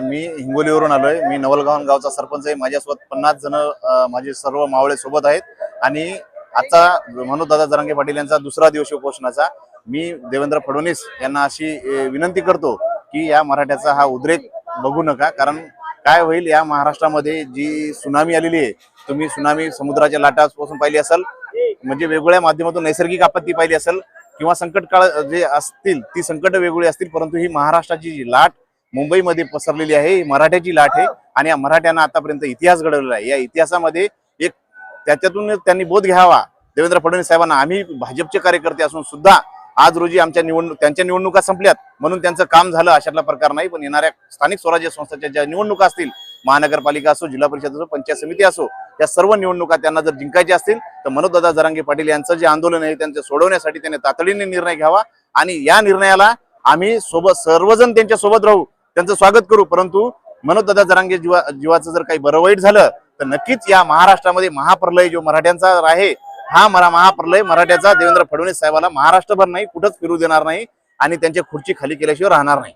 मी हिंगोलीवरून आलोय. मी नवलगावन गावचा सरपंच आहे. माझ्यासोबत पन्नास जण माझे सर्व मावळे सोबत आहेत. आणि आजचा मनोजदादा जरांगे पाटील यांचा दुसरा दिवस उपोषणाचा. मी देवेंद्र फडणवीस यांना अशी विनंती करतो की या मराठ्याचा हा उद्रेक बघू नका. कारण काय होईल या महाराष्ट्रामध्ये जी सुनामी आलेली आहे तुम्ही सुनामी समुद्राच्या लाटापासून पाहिली असाल म्हणजे वेगवेगळ्या माध्यमातून नैसर्गिक आपत्ती पाहिली असेल किंवा संकट काळ जे असतील ती संकट वेगवेगळी असतील परंतु ही महाराष्ट्राची जी लाट मुंबईमध्ये पसरलेली आहे. मराठ्याची लाट आहे. आणि या मराठ्यांना आतापर्यंत इतिहास घडवलेला आहे. या इतिहासामध्ये एक त्याच्यातून त्यांनी बोध घ्यावा. देवेंद्र फडणवीस साहेबांना आम्ही भाजपचे कार्यकर्ते असून सुद्धा आज रोजी आमच्या निवडणूक त्यांच्या निवडणुका संपल्यात. म्हणून त्यांचं काम झालं अशातला प्रकार नाही. पण येणाऱ्या स्थानिक स्वराज्य संस्थाच्या ज्या निवडणुका असतील महानगरपालिका असो जिल्हा परिषद असो पंचायत समिती असो या सर्व निवडणुका त्यांना जर जिंकायच्या असतील तर मनोजदादा जरांगे पाटील यांचं जे आंदोलन आहे त्यांचं सोडवण्यासाठी त्यांनी तातडीने निर्णय घ्यावा. आणि या निर्णयाला आम्ही सोबत सर्वजण त्यांच्यासोबत राहू. त्यांचं स्वागत करू. परंतु मनोजदादा जरांगे जीवा जीवाचं जर काही बरं वाईट झालं तर नक्कीच या महाराष्ट्रामध्ये महाप्रलय जो मराठ्यांचा आहे हा मरा महाप्रलय मराठ्याचा देवेंद्र फडणवीस साहेबाला महाराष्ट्रभर नाही कुठंच फिरू देणार नाही आणि त्यांच्या खुर्ची खाली केल्याशिवाय राहणार नाही.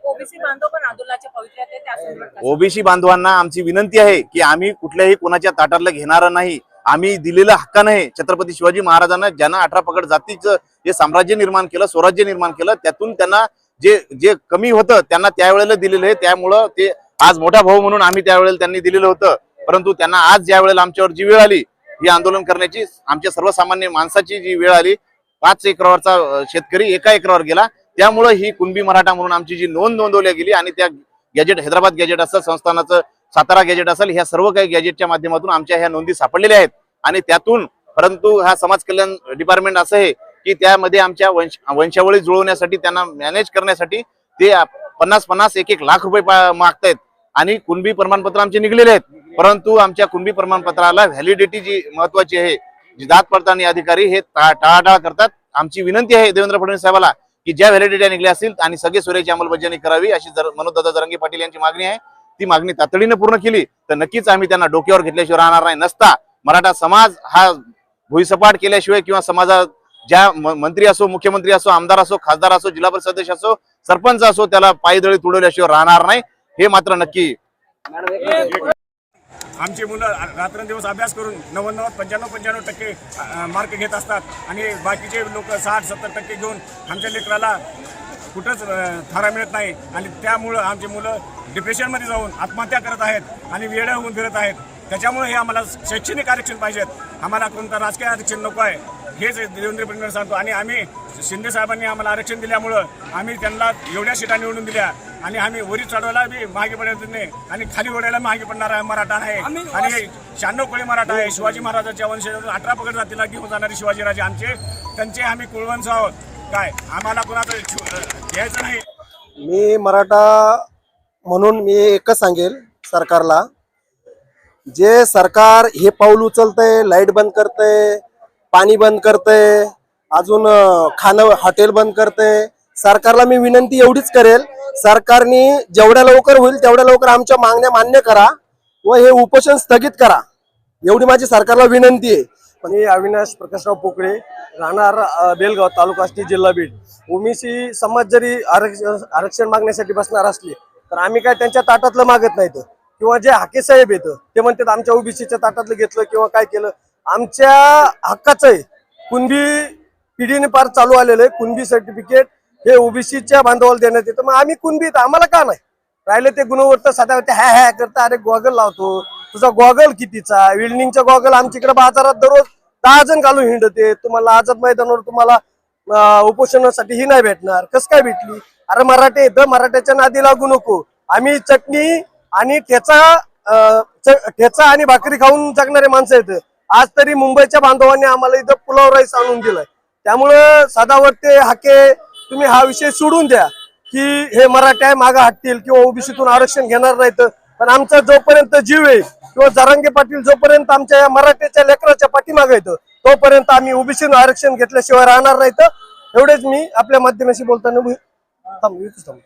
ओबीसी बांधवांना आमची विनंती आहे की आम्ही कुठल्याही कोणाच्या ताटातलं घेणार नाही. आम्ही दिलेलं हक्कानं आहे छत्रपती शिवाजी महाराजांना ज्यांना अठरा पगड जातीचं जे साम्राज्य निर्माण केलं स्वराज्य निर्माण केलं त्यातून त्यांना जे जे कमी होतं त्यांना त्यावेळेला दिलेलं आहे. त्यामुळं ते आज मोठा भाऊ म्हणून आम्ही त्यावेळेला त्यांनी दिलेलं होतं. परंतु त्यांना आज ज्या वेळेला आमच्यावर जी वेळ आली ही आंदोलन करण्याची आमच्या सर्वसामान्य माणसाची जी वेळ आली पाच एकरावरचा शेतकरी एका एकरावर गेला. त्यामुळं ही कुणबी मराठा म्हणून आमची जी नोंद नोंदवली गेली आणि त्या गॅजेट हैदराबाद गॅजेट असेल संस्थानाचं सातारा गॅजेट असेल ह्या सर्व काही गॅजेटच्या माध्यमातून आमच्या ह्या नोंदी सापडलेल्या आहेत. आणि त्यातून परंतु हा समाज कल्याण डिपार्टमेंट असं आहे की त्यामध्ये आमच्या वंश वंशावळी जुळवण्यासाठी त्यांना मॅनेज करण्यासाठी ते पन्नास पन्नास एक एक लाख रुपये पा- मागतायत. आणि कुणबी प्रमाणपत्र आमचे निघलेले आहेत. परंतु आमच्या कुणबी प्रमाणपत्राला व्हॅलिडिटी जी महत्वाची आहे जी जात पडताळणी अधिकारी हे टाळाटाळ करतात. आमची विनंती आहे देवेंद्र फडणवीस साहेबाला की ज्या व्हॅलिडिटी निघल्या असतील आणि सगळे सोयऱ्याची अंमलबजावणी करावी अशी जर मनोजदादा जरंगे पाटील यांची मागणी आहे ती मागणी तातडीने पूर्ण केली तर नक्कीच आम्ही त्यांना डोक्यावर घेतल्याशिवाय राहणार नाही. नसता मराठा समाज हा भुईसपाट केल्याशिवाय किंवा समाजात ज्या मंत्री असो मुख्यमंत्री असो आमदार असो खासदार असो जिल्हा परिषद सदस्य असो सरपंच असो त्याला पायदळी तुडवल्याशिवाय राहणार नाही हे मात्र नक्की आमची मुलं रात्रंदिवस अभ्यास करून नव्वद पंच्याण्णव पंच्याण्णव टक्के मार्क घेत असतात. आणि बाकीचे लोक साठ सत्तर टक्के घेऊन आमच्या लेकराला कुठंच थारा मिळत नाही. आणि त्यामुळं आमची मुलं डिप्रेशनमध्ये जाऊन आत्महत्या करत आहेत आणि वेड्या होऊन फिरत आहेत. त्याच्यामुळे हे आम्हाला शैक्षणिक आरक्षण पाहिजेत. आम्हाला कोणतं राजकीय आरक्षण नको आहे हेच देवेंद्र फडणवीस सांगतो. आणि आम्ही शिंदे साहेबांनी आम्हाला आरक्षण दिल्यामुळं आम्ही त्यांना एवढ्या सीटा निवडून दिल्या. आणि आम्ही वरी चढवायला बी मागे पडायचं नाही आणि खाली ओढायला मागे पडणारा मराठा आहे. आणि शहाण्णव कोळी मराठा आहे. शिवाजी महाराजांच्या वंश अठरा पगड जातीला घेऊन जाणारे शिवाजीराजे आमचे. त्यांचे आम्ही कुळवंश आहोत. काय? आम्हाला कोणाचं घ्यायचं नाही. मी मराठा म्हणून मी एकच सांगेल सरकारला. जे सरकार हे पाऊल उचलतंय लाइट बंद करतंय पाणी बंद करतंय अजून खाणं हॉटेल बंद करतंय सरकारला मी विनंती एवढीच करेल सरकारने जेवढ्या लवकर होईल तेवढ्या लवकर आमच्या मागण्या मान्य करा व हे उपोषण स्थगित करा. एवढी माझी सरकारला विनंती आहे. पण हे अविनाश प्रकाशराव पोकळे राहणार बेलगाव तालुका आष्टी जिल्हा बीड. ओबीसी समाज जरी आरक्षण आरक्षण मागण्यासाठी बसणार असले तर आम्ही काय त्यांच्या ताटातलं मागत नाहीत किंवा जे हाके साहेब येतं ते म्हणतात आमच्या ओबीसीच्या ताटातलं घेतलं किंवा काय केलं. आमच्या हक्काचं आहे कुणबी पिढीने पार चालू आलेलं आहे कुणबी सर्टिफिकेट हे ओबीसीच्या बांधवाला देण्यात येतं. मग आम्ही कुणबी आम्हाला का नाही? राहिले ते गुणवत्ता साधा ते हॅ हॅ करता अरे गॉगल लावतो. तुझा गॉगल कितीचा? विल्डिंगचा गॉगल आमच्याकडे बाजारात दररोज दहा जण घालून हिंडते. तुम्हाला आझाद मैदानावर तुम्हाला उपोषणासाठी ही नाही भेटणार. कस काय भेटली? अरे मराठे द मराठ्याच्या नादी लागू नको. आम्ही चटणी आणि ठेचा ठेचा आणि भाकरी खाऊन जगणारे माणसं आहेत. आज तरी मुंबईच्या बांधवांनी आम्हाला इथं पुलाव राईस आणून दिलाय. त्यामुळं सदावर्ते हाके तुम्ही हा विषय सोडून द्या की हे मराठ्या आहे मागं हटतील किंवा ओबीसीतून आरक्षण घेणार नाहीत. पण आमचा जोपर्यंत जीव आहे किंवा जरांगे पाटील जोपर्यंत आमच्या या मराठ्याच्या लेकराच्या पाठीमागं येतं तोपर्यंत आम्ही ओबीसीनं आरक्षण घेतल्याशिवाय राहणार नाहीत. एवढेच मी आपल्या माध्यमाशी बोलताना थांबू थांब.